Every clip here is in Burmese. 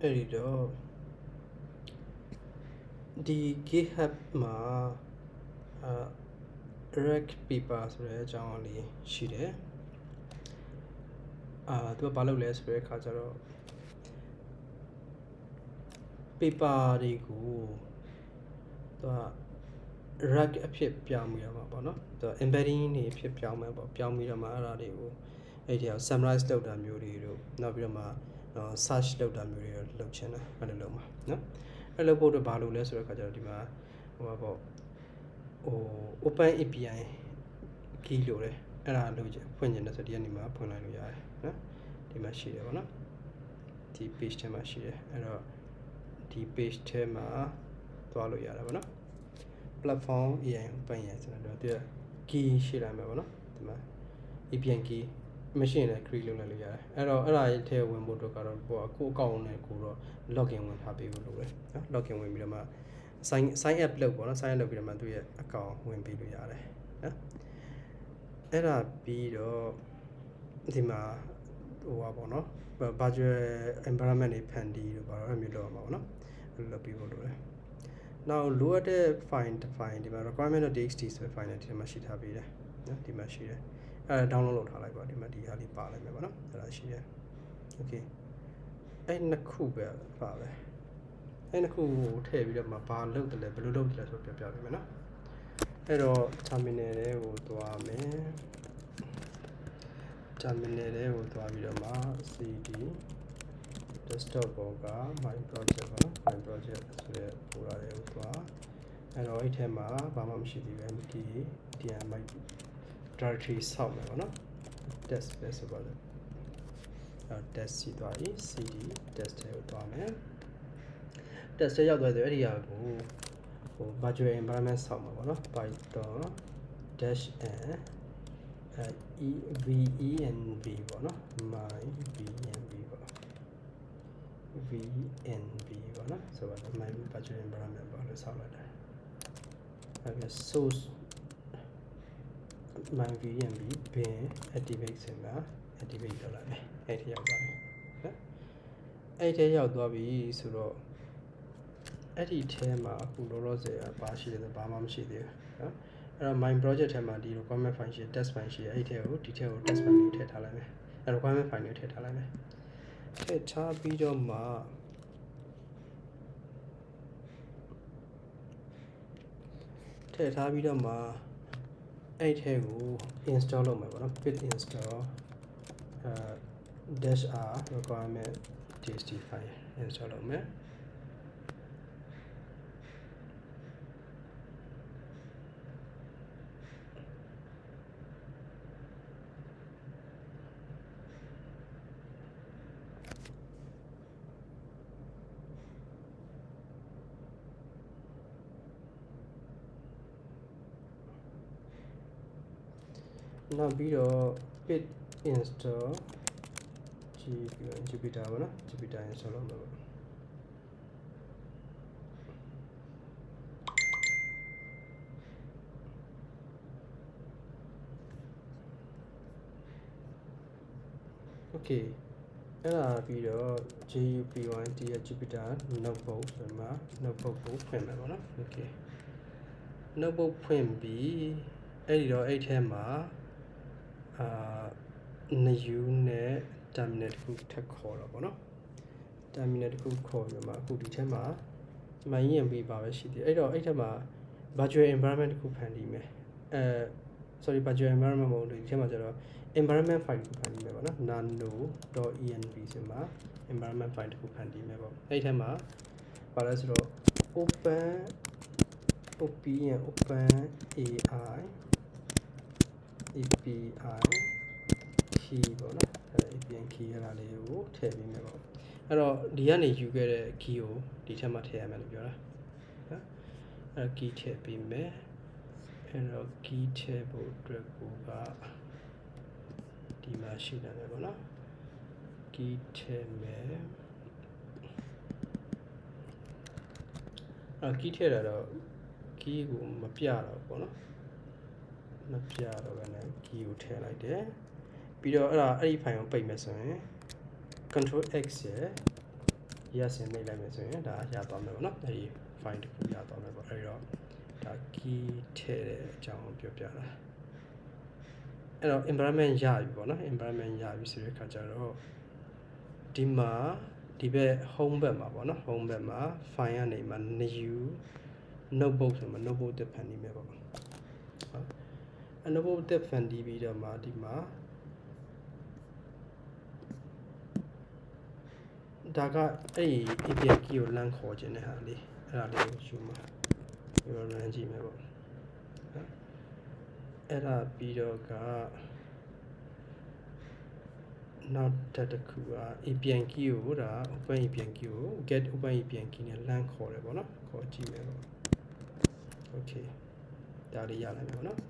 အဲ့ဒီတော့ဒီ GitHub မှာအာ rec paper ဆိုတဲ့အကြောင်းအလေးရှိတယ်အာသူကဘာလုပ်လဲဆိုတဲ့အခါကျတော့ paper တွေကိုသူက rag အဖြစ်ပြောင်းပြီးတော့မှာပေါ့နော်သူ embedding တွေအဖြစ်ပြောင်းမယ်ပေါ့ပြောင်းပြီးတော့မှအဲ့ဒါတွေကိုအဲ့ဒီအောင် summarize လုပ်တာမျိုးတွေတို့နောက်ပြီးတော့မှ search လုပ်တာမျိုးတွေတော့လုပ်ချင်တာအဲ့လိုလုပ်မှာနော်အဲ့လိုဖို့တော့ဘာလို့လဲဆိုတဲ့အခါကျတော့ဒီမှာဟိုပါပေါ့ဟို open API key လို့တယ်အဲ့ဒါလုပ်ချင်ဖွင့်ချင်တယ်ဆိုဒီကနေမှဖွင့်လိုက်လို့ရတယ်နော်ဒီမှာရှိတယ်ပေါ့နော်ဒီ page ထဲမှာရှိတယ်အဲ့တော့ဒီ page ထဲမှာသွားလို့ရတာပေါ့နော် platform AI open AI ဆိုတော့သူက key ရှိလိုက်မှာပေါ့နော်ဒီမှာ API key machine နဲ့ create လုပ်လိုက်လို့ရတယ်အဲ့တော့အဲ့ဒါရဲ့ထဲဝင်ဖို့အတွက်ကတော့ကိုကကိုအကောင့်နဲ့ကိုတော့ login ဝင်ထားပေးဖို့လိုတယ်နော် login ဝင်ပြီးတော့မှ sign sign up လုပ်ပေါ့နော် sign up လုပ်ပြီးတော့မှသူ့ရဲ့ account ဝင်ပေးလို့ရတယ်နော်အဲ့ဒါပြီးတော့ဒီမှာဟိုပါပေါ့နော် virtual environment တွေဖန်တီးလို့ပါတော့အဲ့မျိုးလုပ်ရမှာပေါ့နော်အဲ့လိုလုပ်ပြီးဖို့လိုတယ်နောက်လိုအပ်တဲ့ file တစ် file ဒီမှာ requirement.txt ဆိုတဲ့ file နဲ့ဒီမှာရှိထားပေးတယ်နော်ဒီမှာရှိတယ် အဲဒါ download လုပ်ထားလိုက်ပါဒီမှာဒီဟာလေးပါလိုက်မယ်ပေါ့နော်အဲ့ဒါရှိတယ် okay အဲ့နှစ်ခုပဲပါပဲအဲ့နှစ်ခုကိုထည့်ပြီးတော့မှဘာလုပ်တယ်လဲဘယ်လိုလုပ်တယ်လဲဆိုတော့ပြောပြပေးမယ်နော်အဲ့တော့ terminal တွေကိုသွားမယ် terminal တွေကိုသွားပြီးတော့မှ cd desktop ပေါ်က my project ပေါ့နော် my project ဆိုတဲ့ folder တွေကိုသွားအဲ့တော့အဲ့ထဲမှာဘာမှမရှိသေးဘူး empty dmi directory ဆောက်မယ်ပေါ့နော် test ပဲဆိုပါလို့အဲ့ test စီသွားပြီ cd test ထဲကိုသွားမယ် test ထဲရောက်သွားတယ်အဲ့ဒီဟာကိုဟို virtual environment ဆောက်မှာပေါ့နော် python dash n အဲ e v e n v ပေါ့နော် my v n v ပေါ့ v n v ပေါ့နော်ဆိုတော့ my virtual environment ပေါ့လို့ဆောက်လိုက်တယ်အဲ့ဒါ source my v n v bin activate စင်မှာ activate လုပ်လိုက်မယ်အဲ့ဒီရောက်သွားပြီနော်အဲ့ဒီရောက်သွားပြီဆိုတော့အဲ့ဒီထဲမှာအခုလောလောဆယ်ဘာရှိလဲဆိုဘာမှမရှိသေးဘူးနော်အဲ့တော့ my project ထဲမှာဒီ requirement file ရှိ test file ရှိအဲ့ဒီထဲကိုဒီထဲကို test file လေးထည့်ထားလိုက်မယ်အဲ့ requirement file လေးထည့်ထားလိုက်မယ်ထည့်ထားပြီးတော့မှထည့်ထားပြီးတော့မှ အဲ့ထဲကို install လုပ်မယ်ပေါ့နော် pit install အဲ dash r requirement txt file install လုပ်မယ် နောက်ပြီးတော့ pit install g ပြီးတော့ jupyter ပေါ့နော် jupyter install လုပ်မှာပေါ့ okay အဲ့ဒါပြီးတော့ JUP1 ဒီ Jupyter notebook ဆိုမှာ notebook ကိုဖွင့်မယ်ပေါ့နော် okay notebook ဖွင့်ပြီးအဲ့ဒီတော့အဲ့ထဲမှာ အာနယူနဲ့ terminal တစ်ခုထပ်ခေါ်တော့ပေါ့နော် terminal တစ်ခုခေါ်ပြီးမှအခုဒီထဲမှာမိုင်းရင်ပြီးပါပဲရှိသေးတယ်အဲ့တော့အဲ့ထဲမှာ virtual environment တစ်ခုဖန်တီးမယ်အဲ sorry virtual environment မဟုတ်ဘူးဒီထဲမှာကျတော့ environment file တစ်ခုဖန်တီးမယ်ပေါ့နော် nano.env ဆိုမှာ environment file တစ်ခုဖန်တီးမယ်ပေါ့အဲ့ထဲမှာဘာလဲဆိုတော့ open open open ai API key ပေါ့နော်အဲ API key ရတာလေးကိုထည့်ပေးမယ်ပေါ့အဲ့တော့ဒီကနေယူခဲ့တဲ့ key ကိုဒီထက်မှထည့်ရမယ်လို့ပြောတာနော်အဲ့ key ထည့်ပေးမယ်အဲ့တော့ key ထည့်ဖို့အတွက်ကိုကဒီမှာရှိတယ်ပေါ့နော် key ထည့်မယ်အဲ့ key ထည့်တာတော့ key ကိုမပြတော့ဘူးပေါ့နော် မပြတော့ဘဲနဲ့ key ကိုထည့်လိုက်တယ်ပြီးတော့အဲ့ဒါအဲ့ဒီ file ကိုပိတ်မယ်ဆိုရင် control x ရယ် yes ဆင်နှိပ်လိုက်မယ်ဆိုရင်ဒါရသွားမယ်ပေါ့နော်အဲဒီ file တစ်ခုရသွားမယ်ပေါ့အဲဒီတော့ဒါ key ထည့်တဲ့အကြောင်းကိုပြောပြတာအဲ့တော့ environment ရပြီပေါ့နော် environment ရပြီဆိုတဲ့အခါကျတော့ဒီမှာဒီဘက် home ဘက်မှာပေါ့နော် home ဘက်မှာ file ကနေမှာ new notebook ဆိုမှာ notebook တစ်ဖန်နေမယ်ပေါ့ ဟုတ်အ notebook တစ်ဖန်တီးပြီးတော့မှဒီမှာဒါကအဲ့ဒီ API key ကိုလမ်းခေါ်ခြင်းတဲ့ဟာလေးအဲ့ဒါလေးကိုယူမှာဒီလိုလမ်းကြည့်မယ်ပေါ့နော်အဲ့ဒါပြီးတော့ကနောက်တစ်ခုက API key ကိုဒါ open API key ကို get open API key နဲ့လမ်းခေါ်တယ်ပေါ့နော်ခေါ်ကြည့်မယ်ပေါ့ okay ဒါလေးရလိုက်မယ်ပေါ့နော်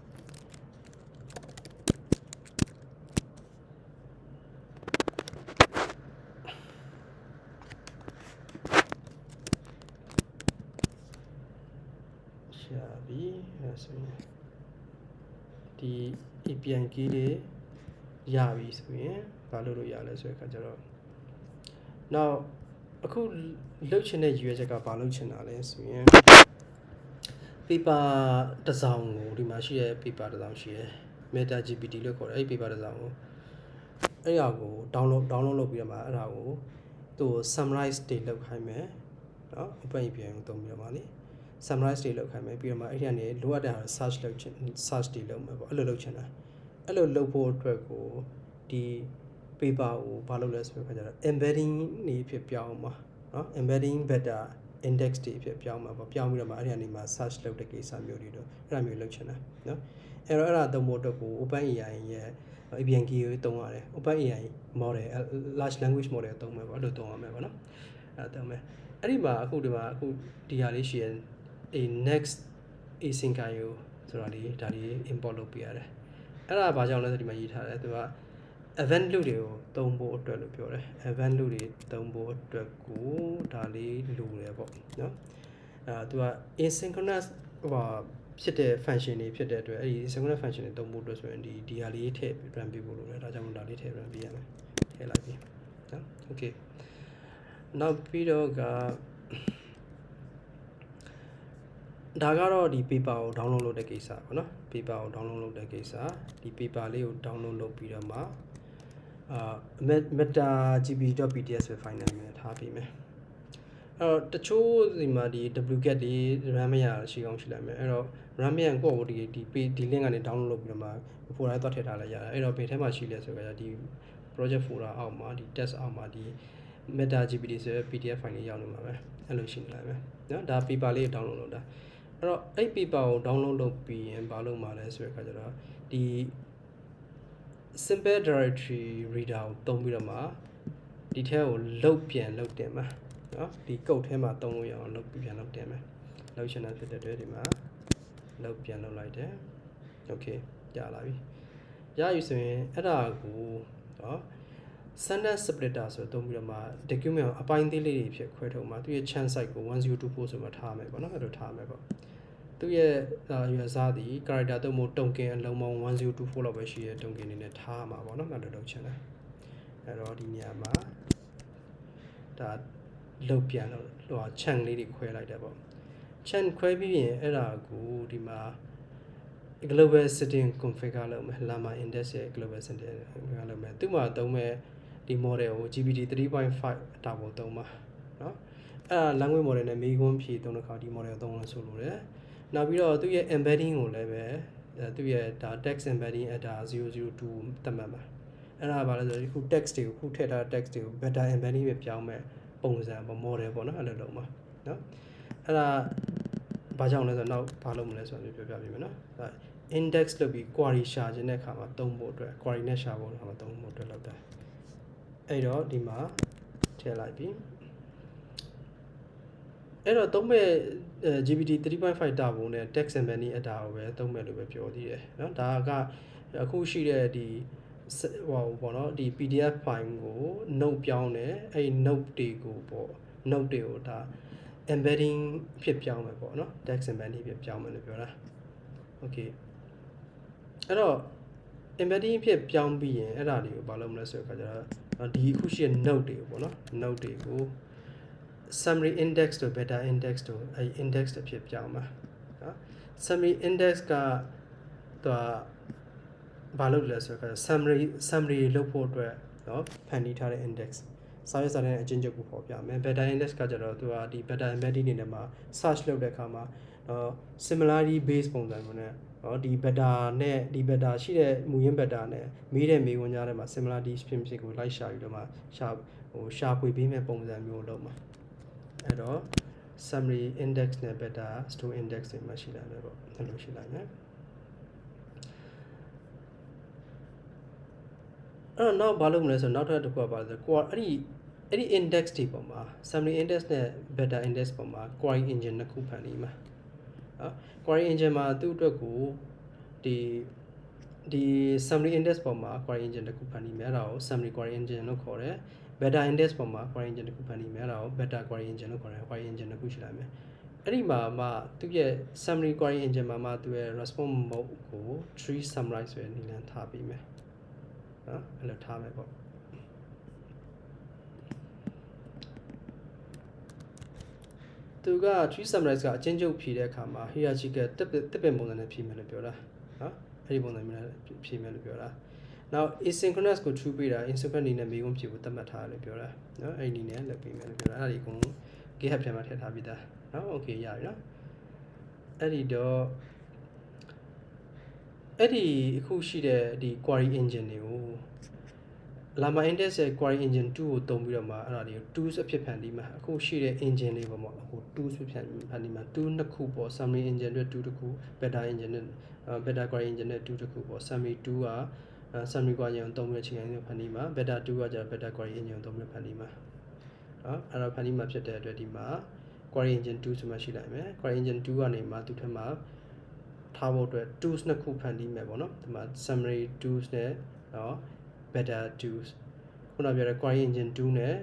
ရှာပြီ မယ်ဆိုရင်ဒီ API key တွေရပြီဆိုရင်မလုပ်လို့ရလဲဆိုတဲ့အခါကျတော့ now အခုလုတ်ချင်တဲ့ရွေးချက်ကဘာလုတ်ချင်တာလဲဆိုရင် paper တစ်စောင်ကိုဒီမှာရှိတဲ့ paper တစ်စောင်ရှိတယ် meta gpt လို့ခေါ်တယ်အဲ့ paper တစ်စောင်ကိုအဲ့ဟာကို download download လုပ်ပြီးတော့မှအဲ့ဒါကိုသူ summarize တွေလုပ်ခိုင်းမယ်နော် open api ကိုသုံးပြီးတော့မှလေ summarize တွေလုပ်ခိုင်းမယ်ပြီးတော့မှအဲ့ဒီကနေလိုအပ်တဲ့ဟာ search လုပ်ချင် search တွေလုပ်မယ်ပေါ့အဲ့လိုလုပ်ချင်တာအဲ့လိုလုပ်ဖို့အတွက်ကိုဒီ paper ကိုဘာလုပ်လဲဆိုတော့ခါကျတော့ embedding နေဖြစ်ပြောင်းမှာเนาะ embedding better index တွေဖြစ်ပြောင်းမှာပေါ့ပြောင်းပြီးတော့မှအဲ့ဒီအနေမှာ search လုပ်တဲ့ကိစ္စမျိုးတွေတော့အဲ့ဒါမျိုးလုပ်ချင်တာเนาะအဲ့တော့အဲ့ဒါသုံးဖို့အတွက်ကို OpenAI ရဲ့ API key ကိုသုံးရတယ် OpenAI model large language model ကိုသုံးမယ်ပေါ့အဲ့လိုသုံးရမယ်ပေါ့နော်အဲ့ဒါသုံးမယ်အဲ့ဒီမှာအခုဒီမှာအခုဒီဟာလေးရှိရင် a next async IO ဆိုတာလေးဒါလေး import လုပ်ပေးရတယ်အဲ့ဒါဘာကြောင့်လဲဆိုဒီမှာရေးထားတယ်သူက event loop တွေကိုသုံးဖို့အတွက်လို့ပြောတယ် event loop တွေသုံးဖို့အတွက်ကိုဒါလေးလိုတယ်ပေါ့နော်အဲသူက asynchronous ဟိုပါဖြစ်တဲ့ function တွေဖြစ်တဲ့အတွက်အဲ့ဒီ asynchronous function တွေသုံးဖို့အတွက်ဆိုရင်ဒီဒီဟာလေးထည့် run ပေးဖို့လိုတယ်ဒါကြောင့်ဒါလေးထည့် run ပေးရမယ်ထည့်လိုက်ပြီနော် okay နောက်ပြီးတော့က ဒါကတော့ဒီ paper ကို download လုပ်တဲ့ကိစ္စပေါ့နော် paper ကို download လုပ်တဲ့ကိစ္စဒီ paper လေးကို download လုပ်ပြီးတော့မှအာ metagb.pdf ဆိုဖိုင်နယ်မှာထားပေးမယ်အဲ့တော့တချို့ဒီမှာဒီ wget တွေ RAM မရရှိအောင်ရှိလိုက်မယ်အဲ့တော့ RAM မရကိုဒီဒီ page ဒီ link ကနေ download လုပ်ပြီးတော့မှ folder သွားထည့်ထားလိုက်ရတယ်အဲ့တော့ဘယ်ထဲမှာရှိလဲဆိုတော့ဒီ project folder အောက်မှာဒီ test အောက်မှာဒီ metagb ဆိုတဲ့ pdf ဖိုင်လေးရောက်နေမှာပဲအဲ့လိုရှိနေလိုက်မယ်နော်ဒါ paper လေး download လုပ်တာ အဲ့တော့အဲ့ paper ကို download လုပ်ပြီးရင်ဘာလုပ်မှာလဲဆိုတဲ့အခါကျတော့ဒီ simple directory reader ကိုသုံးပြီးတော့မှဒီထဲကိုလုတ်ပြန်လုတ်တင်မှာเนาะဒီ code ထဲမှာသုံးလို့ရအောင်လုတ်ပြန်လုတ်တင်မယ်လုတ်ချင်တာဖြစ်တဲ့အတွက်ဒီမှာလုတ်ပြန်လုတ်လိုက်တယ် okay ရလာပြီရပြီဆိုရင်အဲ့ဒါကိုเนาะ sentence splitter ဆိုတော့တုံးပြီးတော့မှ document ကိုအပိုင်းသေးလေးတွေဖြစ်ခွဲထုတ်မှာသူရဲ့ chance site ကို1024ဆိုမှထားမယ်ပေါ့နော်အဲ့လိုထားမယ်ပေါ့ သူရဲ့ရွေစားသည် character တုံးမို့တုံကင်အလုံးပေါင်း1024လောက်ပဲရှိတဲ့တုံကင်နေနဲ့ထားမှာပေါ့နော်အဲ့လိုလုပ်ချင်တယ်အဲ့တော့ဒီနေရာမှာဒါလုတ်ပြန်လို့ဟို chunk လေးတွေခွဲလိုက်တယ်ပေါ့ chunk ခွဲပြီးရင်အဲ့ဒါကိုဒီမှာ global setting configure လုပ်မယ် llama index ရဲ့ global setting configure လုပ်မယ်သူ့မှာသုံးမဲ့ဒီ model ကို GPT 3.5တာပေါ်သုံးပါเนาะအဲ့ဒါ language model နဲ့မေးခွန်းဖြေသုံးတဲ့အခါဒီ model ကိုသုံးလို့ဆိုလိုတယ် နောက်ပြီးတော့သူ့ရဲ့ embedding ကိုလည်းပဲသူ့ရဲ့ဒါ text embedding အတာ002သတ်မှတ်ပါအဲ့ဒါဘာလဲဆိုတော့ခု text တွေကိုခုထည့်ထားတဲ့ text တွေကို better embedding ပဲပြောင်းမဲ့ပုံစံပေါ့ model ပေါ့နော်အဲ့လိုလုံးပါနော်အဲ့ဒါဘာကြောင့်လဲဆိုတော့နောက်ဘာလုပ်မလဲဆိုတော့ပြောပြပေးမယ်နော်အဲ့ index လုပ်ပြီး query ရှာခြင်းတဲ့အခါမှာသုံးဖို့အတွက် query နဲ့ရှာဖို့အခါမှာသုံးဖို့အတွက်လောက်တာအဲ့တော့ဒီမှာထည့်လိုက်ပြီး အဲ့တော့သုံးမဲ့ GPT 3.5တာပုံနဲ့ text embedding အတာကိုပဲသုံးမဲ့လို့ပဲပြောသေးတယ်เนาะဒါကအခုရှိတဲ့ဒီဟိုပေါ့နော်ဒီ PDF file ကို note ပြောင်းတယ်အဲ့ဒီ note တွေကိုပေါ့ note တွေကိုဒါ embedding ဖြစ်ပြောင်းမယ်ပေါ့နော် text embedding ဖြစ်ပြောင်းမယ်လို့ပြောတာ okay အဲ့တော့ embedding ဖြစ်ပြောင်းပြီးရင်အဲ့ဒါတွေကိုဘာလုပ်မလဲဆိုတော့အခါကျတော့ဒီအခုရှိတဲ့ note တွေကိုပေါ့နော် note တွေကို summary index တို့ beta index တို့အဲ index တစ်ဖြစ်ပြောင်းမှာနော် summary index ကသူကဘာလုပ်လဲဆိုတော့ summary summary လုပ်ဖို့အတွက်နော်ဖန်တီးထားတဲ့ index စာရွက်စာတမ်းအချင်းချုပ်ကိုပေါ်ပြမယ် beta index ကကြတော့သူကဒီ beta embedding နေနဲ့မှာ search လုပ်တဲ့အခါမှာနော် similarity based ပုံစံမျိုးနဲ့နော်ဒီ beta နဲ့ဒီ beta ရှိတဲ့မူရင်း beta နဲ့မေးတဲ့မေးခွန်းကြားထဲမှာ similarity ဖြစ်ဖြစ်ကိုလိုက်ရှာပြီးတော့မှရှာဟိုရှာဖွေပေးမဲ့ပုံစံမျိုးလုပ်မှာ အဲ့တော့ summary index နဲ့ beta store index တွေမှာရှိလာတယ်ပေါ့အဲ့လိုရှိလာမယ်အဲ့တော့နောက်ဘာလုပ်မလဲဆိုတော့နောက်ထပ်တစ်ခုကပါဆိုတော့အဲ့ဒီအဲ့ဒီ index တွေပေါ်မှာ summary index နဲ့ beta index ပေါ်မှာ query engine နှစ်ခုဖန်တီးမှာနော် query engine မှာသူ့အတွက်ကိုဒီဒီ summary index ပေါ်မှာ query engine တစ်ခုဖန်တီးမယ်အဲ့ဒါကို summary query engine လို့ခေါ်တယ် beta index ပေါ်မှာ query engine တစ်ခုဖန်တီးမယ်အဲ့ဒါကို beta query engine လို့ခေါ်တယ် query engine တစ်ခုရှိလာမယ်အဲ့ဒီမှာမှသူရဲ့ summary query engine မှာမှသူရဲ့ response mode ကို tree summarize ဆိုတဲ့နည်းလမ်းထားပေးမယ်နော်အဲ့လိုထားမယ်ပေါ့သူက tree summarize ကအချင်းချုပ်ဖြည့်တဲ့အခါမှာ hierarchical တစ်တစ်ပင်ပုံစံနဲ့ဖြည့်မယ်လို့ပြောတာနော်အဲ့ဒီပုံစံမျိုးနဲ့ဖြည့်မယ်လို့ပြောတာ နောက် asynchronous ကို true ပေးတာ asynchronous အနေနဲ့မေးခွန်းဖြည့်ဖို့သတ်မှတ်ထားတယ်လို့ပြောတာနော်အဲ့ဒီနည်းနဲ့လုပ်ပေးမယ်လို့ပြောတာအဲ့ဒါဒီအကုန် GitHub ထဲမှာထည့်ထားပြီးသားနော် okay ရပြီနော်အဲ့ဒီတော့အဲ့ဒီအခုရှိတဲ့ဒီ query engine တွေကို Llama Index ရဲ့ query engine 2ကိုတုံးပြီးတော့မှအဲ့ဒါတွေကို tools အဖြစ်ဖန်တီးမှာအခုရှိတဲ့ engine တွေပေါ့ပေါ့အခု tools အဖြစ်ဖန်တီးမှာ2နှစ်ခုပေါ့ summary engine တွေ2တစ်ခု beta engine နဲ့ beta query engine နဲ့2တစ်ခုပေါ့ summary 2က summary query engine ကိုတုံးပြီးချိန်တိုင်းဖန်တီးမှာ beta 2ကကျတော့ beta query engine ကိုတုံးပြီးဖန်တီးမှာနော်အဲ့တော့ဖန်တီးမှာဖြစ်တဲ့အတွက်ဒီမှာ query engine 2ဆိုမှရှိလိုက်မယ် query engine 2ကနေမှသူ့ထက်မှာထားဖို့အတွက် tools နှစ်ခုဖန်တီးမယ်ပေါ့နော်ဒီမှာ summary tools နဲ့နော် better tools ခုနပြောတဲ့ query engine 2နဲ့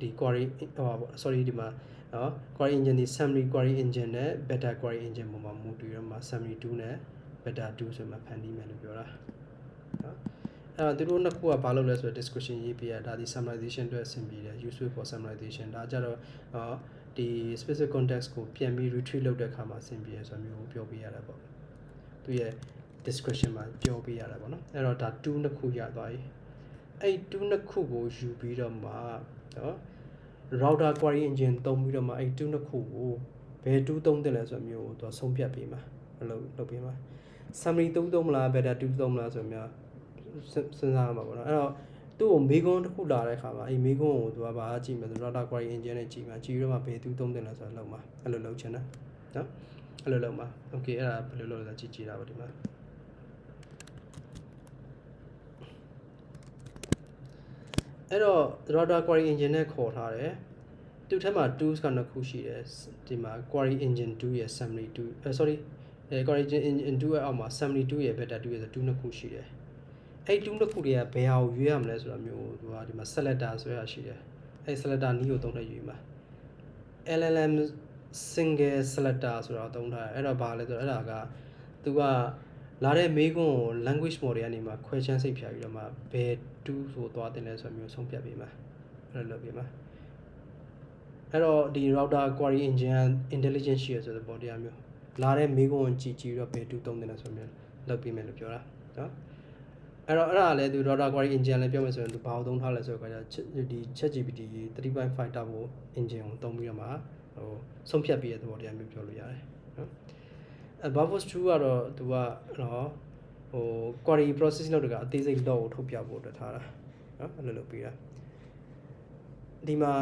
ဒီ query ဟိုပါ sorry ဒီမှာနော် query engine ဒီ summary query engine နဲ့ better query engine ပုံမှာမူတည်ရမှာ summary 2နဲ့ better 2ဆိုမှဖန်တီးမယ်လို့ပြောတာနော် အဲ့တော့သူတို့နှစ်ခုကဘာလုပ်လဲဆိုတော့ description ရေးပြရဒါဒီ summarization အတွက်အဆင်ပြေတယ် useful for summarization ဒါကြတော့နော်ဒီ specific context ကိုပြန်ပြီး retrieve လုပ်တဲ့အခါမှာအဆင်ပြေရဆိုမျိုးပြောပြရတာပေါ့သူရဲ့ description မှာပြောပြရတာပေါ့နော်အဲ့တော့ဒါ2နှစ်ခုရသွားပြီအဲ့2နှစ်ခုကိုယူပြီးတော့မှနော် router query engine သုံးပြီးတော့မှအဲ့2နှစ်ခုကိုဘယ်2သုံးတယ်လဲဆိုမျိုးကိုသူဆုံးဖြတ်ပေးမှာမလုပ်လုပ်ပေးမှာ summary သုံးသုံးမလား beta 2သုံးမလားဆိုမျိုး စဉ်းစားရမှာပေါ့နော်အဲ့တော့သူ့ကိုမေကွန်းတစ်ခုလာတဲ့အခါမှာအဲ့မေကွန်းကိုသူကဘာကြည့်မလဲဆို router query engine နဲ့ကြည့်မှာကြည့်ပြီးတော့မှဘယ်2သုံးတယ်လဲဆိုတော့လောက်မှာအဲ့လိုလုပ်ချင်တာနော်အဲ့လိုလုပ်မှာ okay အဲ့ဒါဘယ်လိုလုပ်လဲဆိုကြည့်ကြည့်တာပါဒီမှာအဲ့တော့ router query engine နဲ့ခေါ်ထားတယ်သူ့ထက်မှာ tools ကနှစ်ခုရှိတယ်ဒီမှာ query engine 2ရဲ့ summary 2အဲ sorry အဲ query engine 2ရဲ့အောက်မှာ summary 2ရဲ့ beta 2ရဲ့ဆို2နှစ်ခုရှိတယ် အဲ့2နှစ်ခုတွေကဘယ်ဟာကိုရွေးရမလဲဆိုတာမျိုးသူကဒီမှာ selector ဆိုရရှိတယ်အဲ့ selector နီးကိုသုံးတဲ့ရွေးမှာ LLM single selector ဆိုတာသုံးထားတယ်အဲ့တော့ဘာလဲဆိုတော့အဲ့ဒါကသူကလာတဲ့မေးခွန်းကို language model ကနေမှခွဲချမ်းစိတ်ဖြာပြီးတော့မှဘယ်တူးဆိုသွားတင်လဲဆိုမျိုးဆုံးဖြတ်ပေးမှာအဲ့လိုလုပ်ပေးမှာအဲ့တော့ဒီ router query engine intelligence ရှိရဆိုတဲ့ပေါ်တရားမျိုးလာတဲ့မေးခွန်းကိုကြည့်ကြည့်တော့ဘယ်တူးသုံးတယ်လဲဆိုမျိုးလုပ်ပေးမယ်လို့ပြောတာနော် အဲ့တော့အဲ့ဒါလည်းသူ router query engine လည်းပြောမယ်ဆိုရင်သူဘာကိုသုံးထားလဲဆိုတော့ဒီ ChatGPT 3.5 Turbo engine ကိုသုံးပြီးတော့မှဟိုဆုံးဖြတ်ပြီးတဲ့သဘောတရားမျိုးပြောလို့ရတယ်နော်အဲ Buffer 2ကတော့သူကနော်ဟို query process လုပ်တကအသေးစိတ် log ကိုထုတ်ပြဖို့အတွက်ထားတာနော်အဲ့လိုလုပ်ပြီးတာဒီမှာ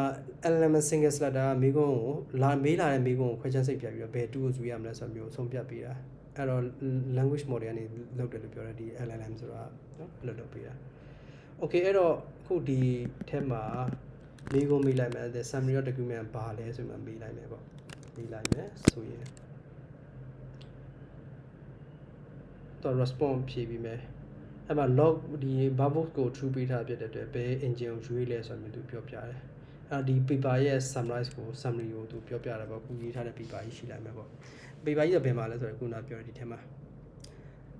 LLM single selector ကမိကုန်းကိုလာမေးလာတဲ့မိကုန်းကိုခွဲချမ်းစိတ်ပြပြီးတော့ဘယ်တူကိုယူရမလဲဆိုမျိုးဆုံးဖြတ်ပေးတာ အဲ့တော့ language model ကနေလုပ်တယ်လို့ပြောတယ်ဒီ LLM ဆိုတာနော်အဲ့လိုလုပ်ပေးတာ okay အဲ့တော့အခုဒီထဲမှာမိကုန်းမေးလိုက်မယ် the summary of document ဘာလဲဆိုမှမေးလိုက်မယ်ပေါ့မေးလိုက်မယ်ဆိုရင်တော့ response ဖြည့်ပြီးမယ်အဲ့မှာ log ဒီ bubble ကို true ပေးထားဖြစ်တဲ့အတွက်ဘယ် engine ကိုရွေးလဲဆိုမှသူပြောပြတယ်အဲ့ဒီ paper ရဲ့ summarize ကို summary ကိုသူပြောပြတာပေါ့ခုရေးထားတဲ့ paper ကြီးရှိလိုက်မယ်ပေါ့ paper ကြီးကဘယ်မှာလဲဆိုတော့ခုနပြောဒီထဲမှာ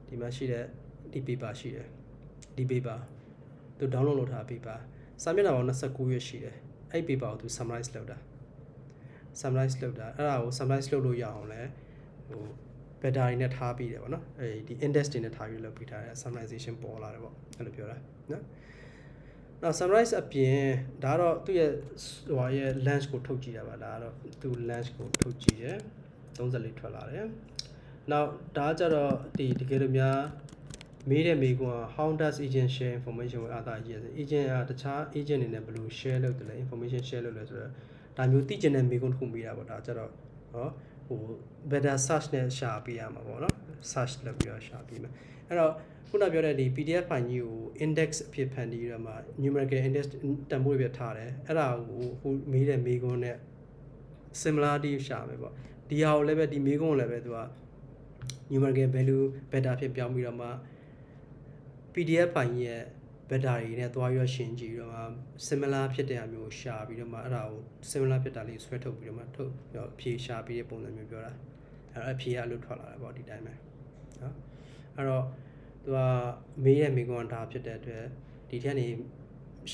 ဒီမှာရှိတဲ့ဒီ paper ရှိတယ်ဒီ paper သူ download လုပ်ထား paper စာမျက်နှာပေါင်း29ရွက်ရှိတယ်အဲ့ paper ကိုသူ summarize လုပ်တာ summarize လုပ်တာအဲ့ဒါကို summarize လုပ်လို့ရအောင်လဲဟို better တွေနဲ့ထားပြီးတယ်ပေါ့နော်အဲဒီ index တွေနဲ့ထားပြီးလုပ်ပြီးထားတယ် summarization ပေါ်လာတယ်ပေါ့အဲ့လိုပြောတာနော်နောက် summarize အပြင်ဒါကတော့သူ့ရဲ့ဟိုဟာရဲ့ lens ကိုထုတ်ကြည့်တာပါဒါကတော့သူ lens ကိုထုတ်ကြည့်တယ် 34ထွက်လာတယ်နောက်ဒါကကြတော့ဒီတကယ်လို့များမေးတဲ့မေးခွန်းက how does agent share information with other agents agent ကတခြား agent တွေနဲ့ဘယ်လို share လုပ်တယ်လဲ information share လုပ်လဲဆိုတော့ဒါမျိုးသိကျင်တဲ့မေးခွန်းတစ်ခုမေးတာပေါ့ဒါကြတော့ဟောဟို better search နဲ့ရှာပေးရမှာပေါ့နော် search လုပ်ပြီးတော့ရှာပေးမယ်အဲ့တော့ခုနပြောတဲ့ဒီ PDF ဖိုင်ကြီးကို index အဖြစ်ဖန်တီးရမှာ numerical index တန်ဖိုးတွေပြထားတယ်အဲ့ဒါကိုဟိုမေးတဲ့မေးခွန်းနဲ့ similarity ရှာမယ်ပေါ့ ဒီဟာကိုလည်းပဲဒီမေးခွန်းကိုလည်းပဲသူက numerical value better ဖြစ်ပြောင်းပြီးတော့မှ PDF ဖိုင်ကြီးရဲ့ better တွေနဲ့သွားပြီးတော့ရှင်းကြည့်ပြီးတော့မှ similar ဖြစ်တဲ့အမျိုးကိုရှာပြီးတော့မှအဲ့ဒါကို similar ဖြစ်တာလေးဆွဲထုတ်ပြီးတော့မှထုတ်ပြီးတော့အဖြေရှာပြီးတဲ့ပုံစံမျိုးပြောတာအဲ့တော့အဖြေကအဲ့လိုထွက်လာတယ်ပေါ့ဒီတိုင်းပဲနော်အဲ့တော့သူကမေးတဲ့မိကွန်ဒါဖြစ်တဲ့အတွက်ဒီထက်နေ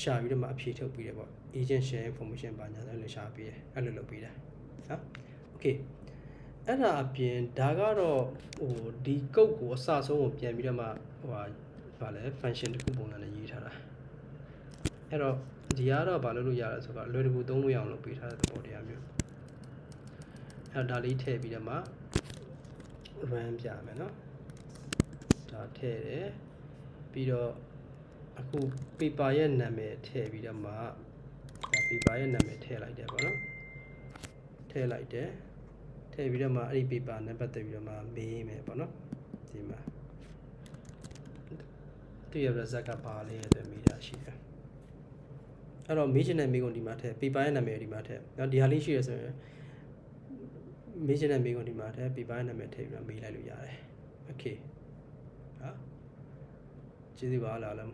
ရှာပြီးတော့မှအဖြေထုတ်ပြီးတယ်ပေါ့ agent share information ပါညာလည်းရှာပြီးတယ်အဲ့လိုလုပ်ပြီးတယ်နော် okay အဲ့ဒါအပြင်ဒါကတော့ဟိုဒီ code ကိုအစဆုံးကိုပြန်ပြီးတော့မှဟိုဟာဗာလဲ function တစ်ခုပုံစံနဲ့ရေးထားတာအဲ့တော့ဒီကတော့ဗာလို့လို့ရလဲဆိုတော့အလွယ်တကူသုံးလို့ရအောင်လုပ်ပေးထားတဲ့သဘောတရားမျိုးအဲ့တော့ဒါလေးထည့်ပြီးတော့မှ run ပြမယ်နော်ဒါထည့်တယ်ပြီးတော့အခု paper ရဲ့နာမည်ထည့်ပြီးတော့မှဒါ paper ရဲ့နာမည်ထည့်လိုက်တယ်ပေါ့နော်ထည့်လိုက်တယ် ထည့်ပြီးတော့မှအဲ့ဒီ paper နဲ့ပတ်သက်ပြီးတော့မှမေးမယ်ပေါ့နော်ဒီမှာသူရဲ့ result ကဘာလဲအတွက်မေးတာရှိတယ်အဲ့တော့မေးချင်တဲ့မေးခွန်းဒီမှာထည့် paper ရဲ့နာမည်ဒီမှာထည့်နော်ဒီဟာလေးရှိရဆိုရင်မေးချင်တဲ့မေးခွန်းဒီမှာထည့် paper ရဲ့နာမည်ထည့်ပြီးတော့မေးလိုက်လို့ရတယ် okay ဟာကျေးဇူးပါလားလုံး